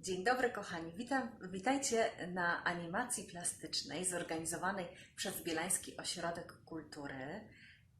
Dzień dobry kochani, Witam, witajcie na animacji plastycznej zorganizowanej przez Bielański Ośrodek Kultury.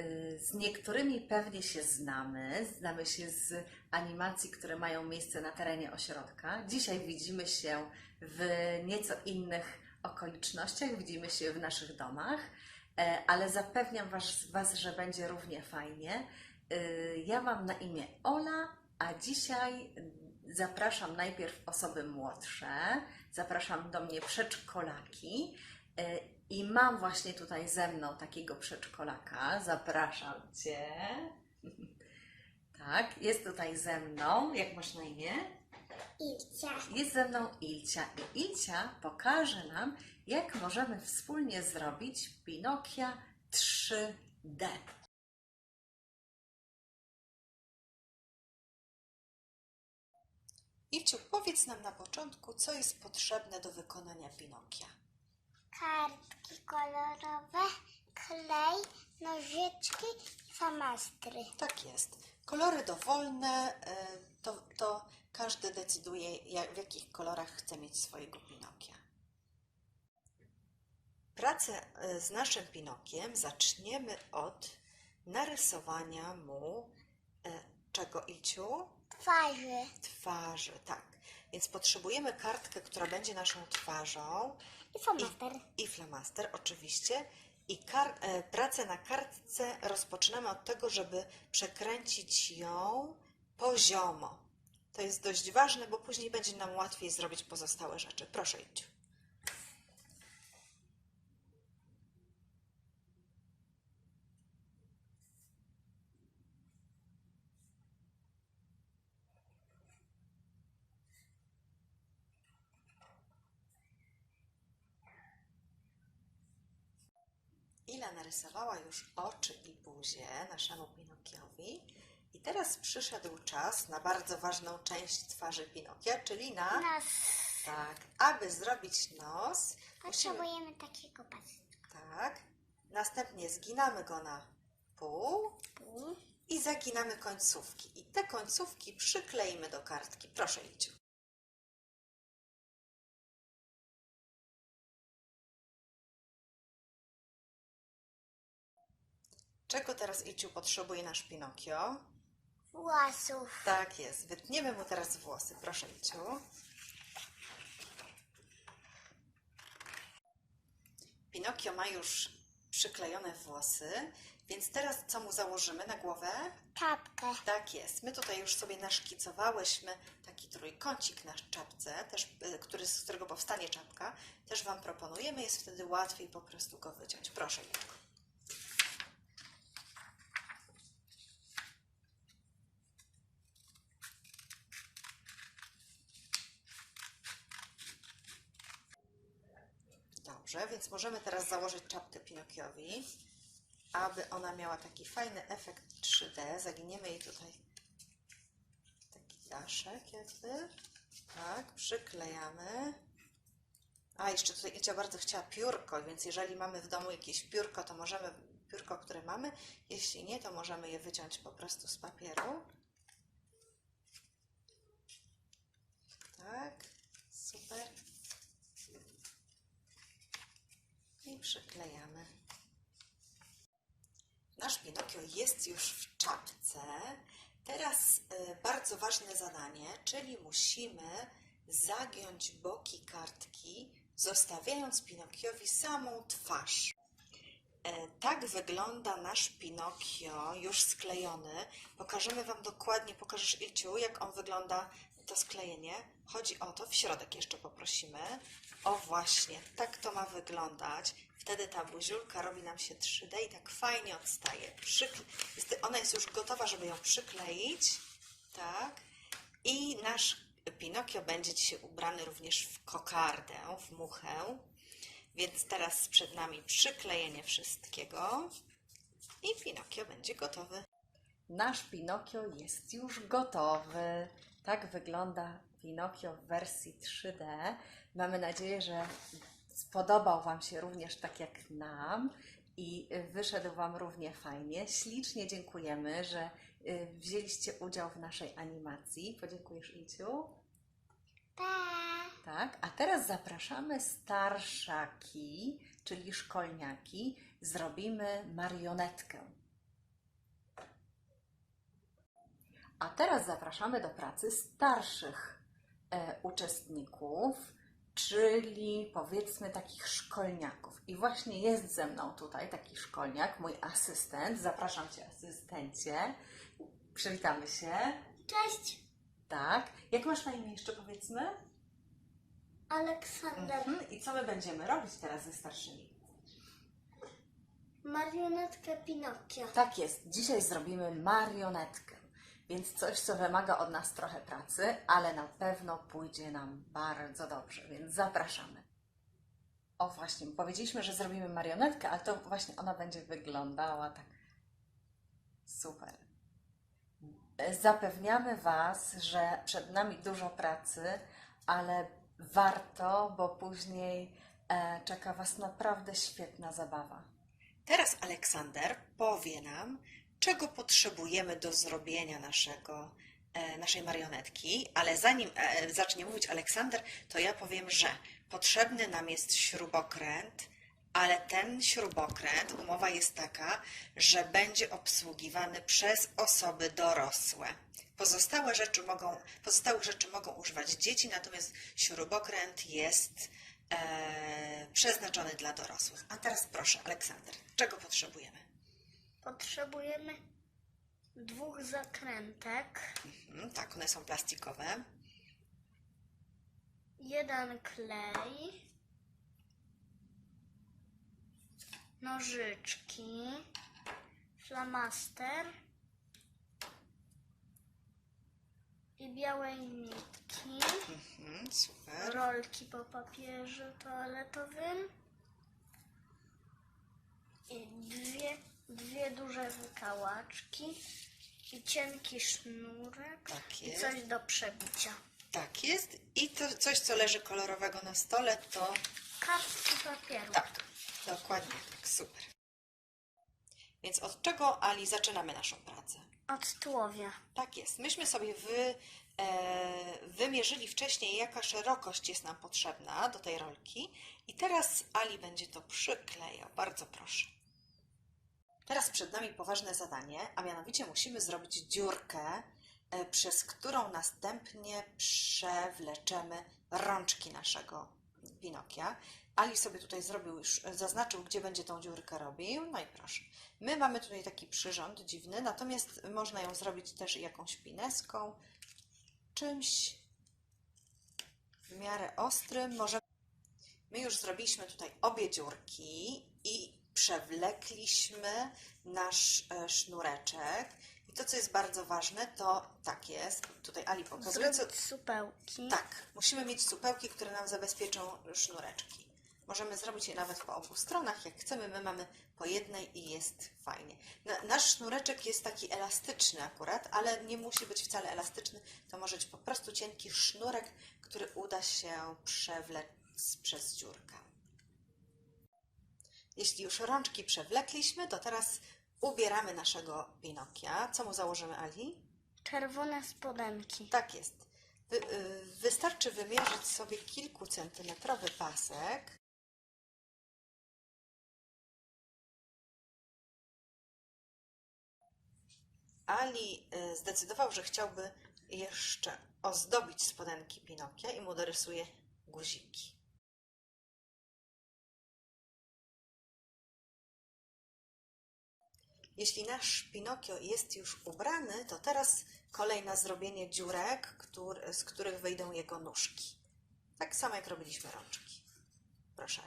Y, Z niektórymi pewnie się znamy, znamy się z animacji, które mają miejsce na terenie ośrodka. Dzisiaj widzimy się w nieco innych okolicznościach, widzimy się w naszych domach, e, ale zapewniam was, was że będzie równie fajnie. Y, Ja mam na imię Ola, a dzisiaj zapraszam najpierw osoby młodsze, zapraszam do mnie przedszkolaki y, i mam właśnie tutaj ze mną takiego przedszkolaka. Zapraszam Cię. Tak, jest tutaj ze mną. Jak masz na imię? Ilcia. Jest ze mną Ilcia i Ilcia pokaże nam, jak możemy wspólnie zrobić Pinokia 3D. Ilciu, powiedz nam na początku, co jest potrzebne do wykonania Pinokia. Kartki kolorowe, klej, nożyczki i famastry. Tak jest. Kolory dowolne, y, to, to każdy decyduje, jak, w jakich kolorach chce mieć swojego Pinokia. Pracę y, z naszym Pinokiem zaczniemy od narysowania mu y, czego, Ilciu? Twarzy. Twarzy, tak. Więc potrzebujemy kartkę, która będzie naszą twarzą I famaster. i flamaster oczywiście. I kar- e, pracę na kartce rozpoczynamy od tego, żeby przekręcić ją poziomo. To jest dość ważne, bo później będzie nam łatwiej zrobić pozostałe rzeczy. Proszę idź. Ila narysowała już oczy i buzię naszemu Pinokiowi. I teraz przyszedł czas na bardzo ważną część twarzy Pinokia, czyli na. Nos. Tak, aby zrobić nos, musimy. Potrzebujemy takiego pasu. Tak. Następnie zginamy go na pół i zaginamy końcówki. I te końcówki przykleimy do kartki. Proszę idź. Czego teraz Iciu potrzebuje nasz Pinokio? Włosów. Tak jest. Wytniemy mu teraz włosy. Proszę Iciu. Pinokio ma już przyklejone włosy, więc teraz co mu założymy na głowę? Czapkę. Tak jest. My tutaj już sobie naszkicowałyśmy taki trójkącik na czapce, też, y, który, z którego powstanie czapka. Też Wam proponujemy. Jest wtedy łatwiej po prostu go wyciąć. Proszę Julko. Dobrze, więc możemy teraz założyć czapkę Pinokiowi, aby ona miała taki fajny efekt 3D. Zaginiemy jej tutaj taki daszek jakby. Tak, przyklejamy. A, jeszcze tutaj Icia bardzo chciała piórko, więc jeżeli mamy w domu jakieś piórko, to możemy piórko, które mamy. Jeśli nie, to możemy je wyciąć po prostu z papieru. Tak, super. I przyklejamy. Nasz Pinokio jest już w czapce. Teraz y, bardzo ważne zadanie, czyli musimy zagiąć boki kartki, zostawiając Pinokiowi samą twarz. E, Tak wygląda nasz Pinokio już sklejony. Pokażemy Wam dokładnie, pokażesz Ilciu, jak on wygląda, to sklejenie. Chodzi o to, w środek jeszcze poprosimy. O właśnie, tak to ma wyglądać. Wtedy ta buziulka robi nam się 3D i tak fajnie odstaje. Przykle... Ona jest już gotowa, żeby ją przykleić. Tak. I nasz Pinokio będzie dzisiaj ubrany również w kokardę, w muchę. Więc teraz przed nami przyklejenie wszystkiego i Pinokio będzie gotowy. Nasz Pinokio jest już gotowy. Tak wygląda Pinokio w wersji 3D. Mamy nadzieję, że spodobał Wam się również tak jak nam i wyszedł Wam równie fajnie. Ślicznie dziękujemy, że y, wzięliście udział w naszej animacji. Podziękujesz Iciu? Pa. Tak, a teraz zapraszamy starszaki, czyli szkolniaki. Zrobimy marionetkę. A teraz zapraszamy do pracy starszych uczestników, czyli powiedzmy takich szkolniaków. I właśnie jest ze mną tutaj taki szkolniak, mój asystent. Zapraszam Cię, asystencie. Przywitamy się. Cześć, Tak. Jak masz na imię jeszcze powiedzmy? Aleksander. Mhm. I co my będziemy robić teraz ze starszymi? Marionetkę Pinokio. Tak jest, dzisiaj zrobimy marionetkę, więc coś, co wymaga od nas trochę pracy, ale na pewno pójdzie nam bardzo dobrze, więc zapraszamy. O właśnie, powiedzieliśmy, że zrobimy marionetkę, ale to właśnie ona będzie wyglądała tak super. Zapewniamy Was, że przed nami dużo pracy, ale warto, bo później e, czeka Was naprawdę świetna zabawa. Teraz Aleksander powie nam, czego potrzebujemy do zrobienia naszego, e, naszej marionetki, ale zanim e, zacznie mówić Aleksander, to ja powiem, że potrzebny nam jest śrubokręt, ale ten śrubokręt, umowa jest taka, że będzie obsługiwany przez osoby dorosłe. Pozostałe rzeczy mogą, pozostałych rzeczy mogą używać dzieci, natomiast śrubokręt jest e, przeznaczony dla dorosłych. A teraz proszę, Aleksander, czego potrzebujemy? Potrzebujemy dwóch zakrętek, Mhm, tak, one są plastikowe. jeden klej, nożyczki, flamaster. I białej nitki, Mhm, super. rolki po papierze toaletowym. I dwie, dwie duże wykałaczki i cienki sznurek Tak i jest. coś do przebicia. Tak jest. I to coś, co leży kolorowego na stole, to Kartki papieru. tak, dokładnie tak, super. Więc od czego, Ali, zaczynamy naszą pracę? Od tułowia. Tak jest. Myśmy sobie wy, e, wymierzyli wcześniej, jaka szerokość jest nam potrzebna do tej rolki. I teraz Ali będzie to przyklejał. Bardzo proszę. Teraz przed nami poważne zadanie, a mianowicie musimy zrobić dziurkę, e, przez którą następnie przewleczemy rączki naszego Pinokia. Ali sobie tutaj zrobił już, zaznaczył, gdzie będzie tą dziurkę robił. No i proszę. My mamy tutaj taki przyrząd dziwny, natomiast można ją zrobić też jakąś pineską, czymś w miarę ostrym. Może my już zrobiliśmy tutaj obie dziurki i przewlekliśmy nasz e, sznureczek. I to, co jest bardzo ważne, to tak jest. Tutaj Ali pokazuje, co, supełki. tak, musimy mieć supełki, które nam zabezpieczą sznureczki. Możemy zrobić je nawet po obu stronach, jak chcemy. My mamy po jednej i jest fajnie. Na, nasz sznureczek jest taki elastyczny akurat, ale nie musi być wcale elastyczny. To może być po prostu cienki sznurek, który uda się przewlec przez dziurkę. Jeśli już rączki przewlekliśmy, to teraz ubieramy naszego Pinokia. Co mu założymy, Ali? Czerwone spodenki. Tak jest. Wy, y, wystarczy wymierzyć sobie kilkucentymetrowy pasek. Ali y, zdecydował, że chciałby jeszcze ozdobić spodenki Pinokia i mu dorysuje guziki. Jeśli nasz Pinokio jest już ubrany, to teraz kolej na zrobienie dziurek, któr, z których wyjdą jego nóżki. Tak samo jak robiliśmy rączki. Proszę.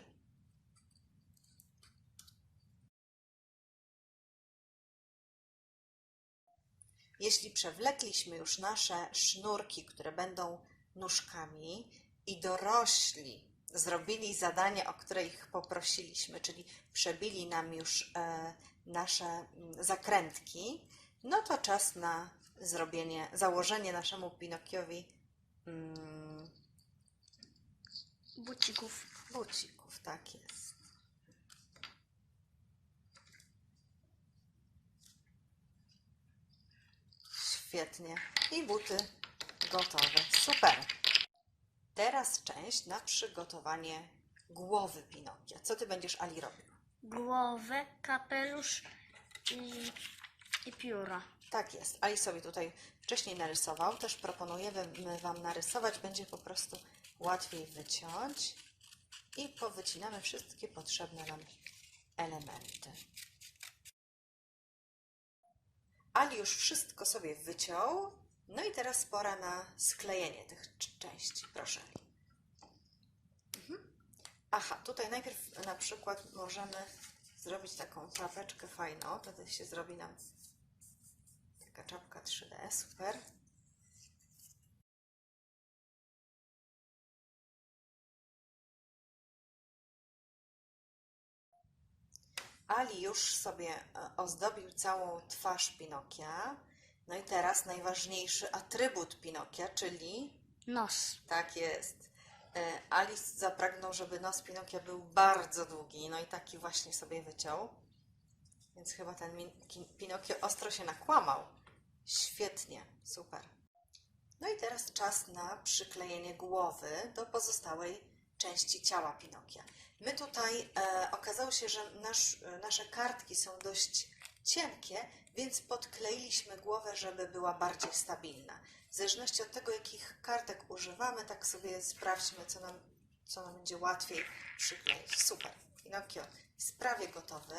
Jeśli przewlekliśmy już nasze sznurki, które będą nóżkami i dorośli zrobili zadanie, o które ich poprosiliśmy, czyli przebili nam już e, nasze mm, zakrętki, no to czas na zrobienie, założenie naszemu Pinokiowi mm, Bucików. bucików. Tak jest. Świetnie. I buty gotowe. Super. Teraz część na przygotowanie głowy Pinokia. Co ty będziesz, Ali, robił? Głowę, kapelusz i, i pióra. Tak jest. Ali sobie tutaj wcześniej narysował. Też proponujemy Wam narysować. Będzie po prostu łatwiej wyciąć. I powycinamy wszystkie potrzebne nam elementy. Ali już wszystko sobie wyciął. No i teraz pora na sklejenie tych cz- części. Proszę. Mhm. Aha, tutaj najpierw na przykład możemy zrobić taką czapeczkę fajną. Wtedy się zrobi nam taka czapka 3D. Super. Ali już sobie e, ozdobił całą twarz Pinokia. No i teraz najważniejszy atrybut Pinokia, czyli Nos. tak jest. E, Alice zapragnął, żeby nos Pinokia był bardzo długi, no i taki właśnie sobie wyciął. Więc chyba ten Pinokio ostro się nakłamał. Świetnie, super. No i teraz czas na przyklejenie głowy do pozostałej części ciała Pinokia. My tutaj e, okazało się, że nasz, e, nasze kartki są dość cienkie, więc podkleiliśmy głowę, żeby była bardziej stabilna. W zależności od tego, jakich kartek używamy, tak sobie sprawdźmy, co nam, co nam będzie łatwiej przykleić. Super. Pinokio jest prawie gotowy.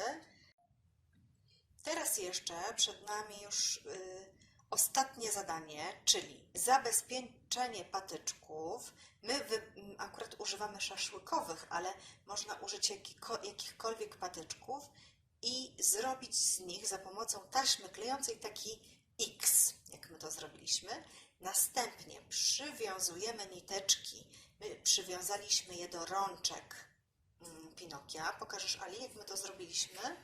Teraz jeszcze przed nami już y, ostatnie zadanie, czyli zabezpieczenie patyczków. My wy, akurat używamy szaszłykowych, ale można użyć jakichkolwiek patyczków i zrobić z nich za pomocą taśmy klejącej taki X, jak my to zrobiliśmy. Następnie przywiązujemy niteczki. My przywiązaliśmy je do rączek mm, Pinokia. Pokażesz Ali, jak my to zrobiliśmy?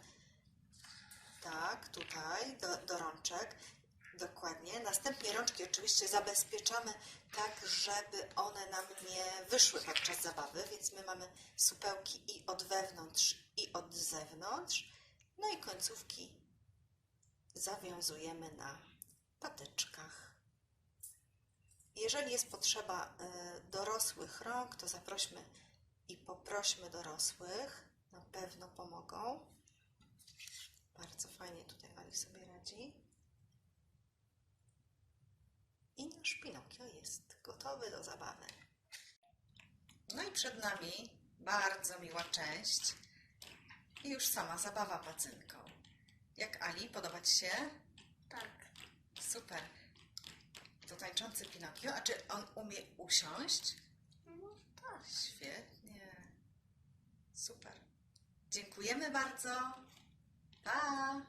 Tak, tutaj do, do rączek. Dokładnie. Następnie rączki oczywiście zabezpieczamy tak, żeby one nam nie wyszły podczas zabawy, więc my mamy supełki i od wewnątrz, i od zewnątrz. No i końcówki zawiązujemy na patyczkach. Jeżeli jest potrzeba y, dorosłych rąk, to zaprośmy i poprośmy dorosłych. Na pewno pomogą. Bardzo fajnie tutaj Ali sobie radzi. I nasz Pinokio jest gotowy do zabawy. No i przed nami bardzo miła część i już sama zabawa pacynką. Jak Ali, podoba Ci się? Tak. Super. To tańczący Pinokio, a czy on umie usiąść? No tak. Świetnie. Super. Dziękujemy bardzo. Pa!